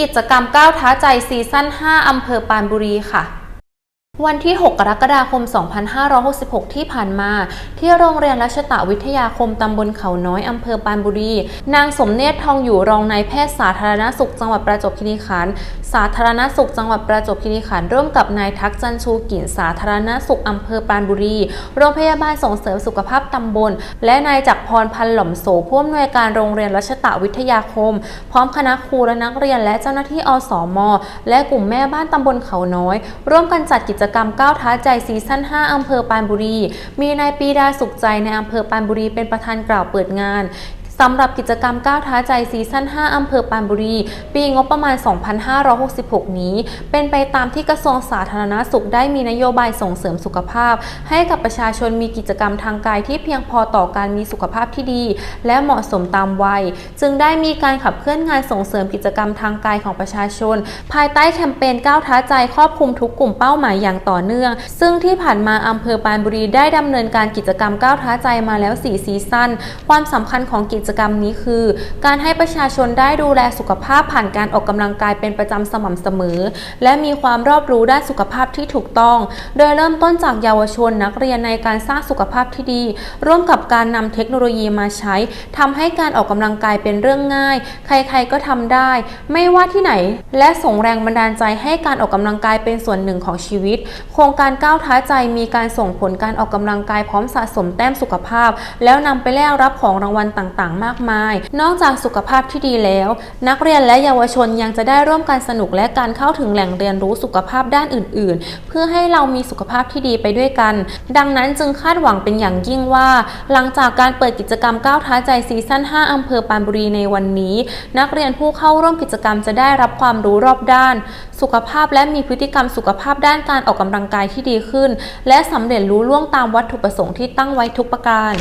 กิจกรรมก้าวท้าใจซีซั่น 5 อำเภอปานบุรีค่ะ วันที่ 6 กรกฎาคม 2566 ที่ผ่านมา ที่โรงเรียนรัชตะวิทยาคมตำบลเขาน้อยอำเภอปานบุรี นางสมเนตรทองอยู่รองนายแพทย์สาธารณสุขจังหวัดประจวบคีรีขันธ์สาธารณสุขจังหวัดประจวบคีรีขันธ์ร่วมกับนายทักษ์จันชูกิ่นสาธารณสุขอำเภอปานบุรี โรงพยาบาลส่งเสริมสุขภาพตำบล และนายจักรพรพันหล่อมโสผู้อำนวยการโรงเรียนรัชตะวิทยาคม พร้อมคณะครูและนักเรียนและเจ้าหน้าที่อสม และกลุ่มแม่บ้านตำบลเขาน้อย ร่วมกันจัดกิจกรรมก้าวท้าใจซีซั่น 5 อำเภอปานบุรี มีนายปีดาสุขใจในอำเภอปานบุรีเป็นประธานกล่าวเปิดงาน สำหรับกิจกรรมก้าวท้าใจซีซั่น 5 อำเภอปานบุรี ปีงบประมาณ 2566 นี้ เป็นไปตามที่กระทรวงสาธารณสุขได้มีนโยบายส่งเสริมสุขภาพ ให้กับประชาชนมีกิจกรรมทางกายที่เพียงพอต่อการมีสุขภาพที่ดี และเหมาะสมตามวัย จึงได้มีการขับเคลื่อนงานส่งเสริมกิจกรรมทางกายของประชาชน ภายใต้แคมเปญก้าวท้าใจครอบคลุมทุกกลุ่มเป้าหมายอย่างต่อเนื่อง ซึ่งที่ผ่านมาอำเภอปานบุรีได้ดำเนินการกิจกรรมก้าวท้าใจมาแล้ว 4 ซีซั่น ความสำคัญของกิจกรรมนี้คือ การให้ประชาชนได้ดูแลสุขภาพผ่านการออกกำลังกายเป็นประจำสม่ำเสมอ และมีความรอบรู้ด้านสุขภาพที่ถูกต้อง โดยเริ่มต้นจากเยาวชนนักเรียนในการสร้างสุขภาพที่ดี ร่วมกับการนำเทคโนโลยีมาใช้ทำให้การออกกำลังกายเป็นเรื่องง่าย ใครๆก็ทำได้ ไม่ว่าที่ไหน และส่งแรงบันดาลใจให้การออกกำลังกายเป็นส่วนหนึ่งของชีวิต โครงการก้าวท้าใจมีการส่งผลการออกกำลังกายพร้อมสะสมแต้มสุขภาพ แล้วนำไปแลกรับของรางวัลต่างๆ มากมาย นอกจากสุขภาพที่ดีแล้ว นักเรียนและเยาวชนยังจะได้ร่วมกันสนุกและการเข้าถึงแหล่งเรียนรู้สุขภาพด้านอื่น ๆ เพื่อให้เรามีสุขภาพที่ดีไปด้วยกัน ดังนั้นจึงคาดหวังเป็นอย่างยิ่งว่า หลังจากการเปิดกิจกรรมก้าวท้าใจซีซั่น 5 อำเภอปานบุรีในวันนี้ นักเรียนผู้เข้าร่วมกิจกรรมจะได้รับความรู้รอบด้าน สุขภาพและมีพฤติกรรมสุขภาพด้านการออกกำลังกายที่ดีขึ้น และสำเร็จรู้ล่วงตามวัตถุประสงค์ที่ตั้งไว้ทุกประการ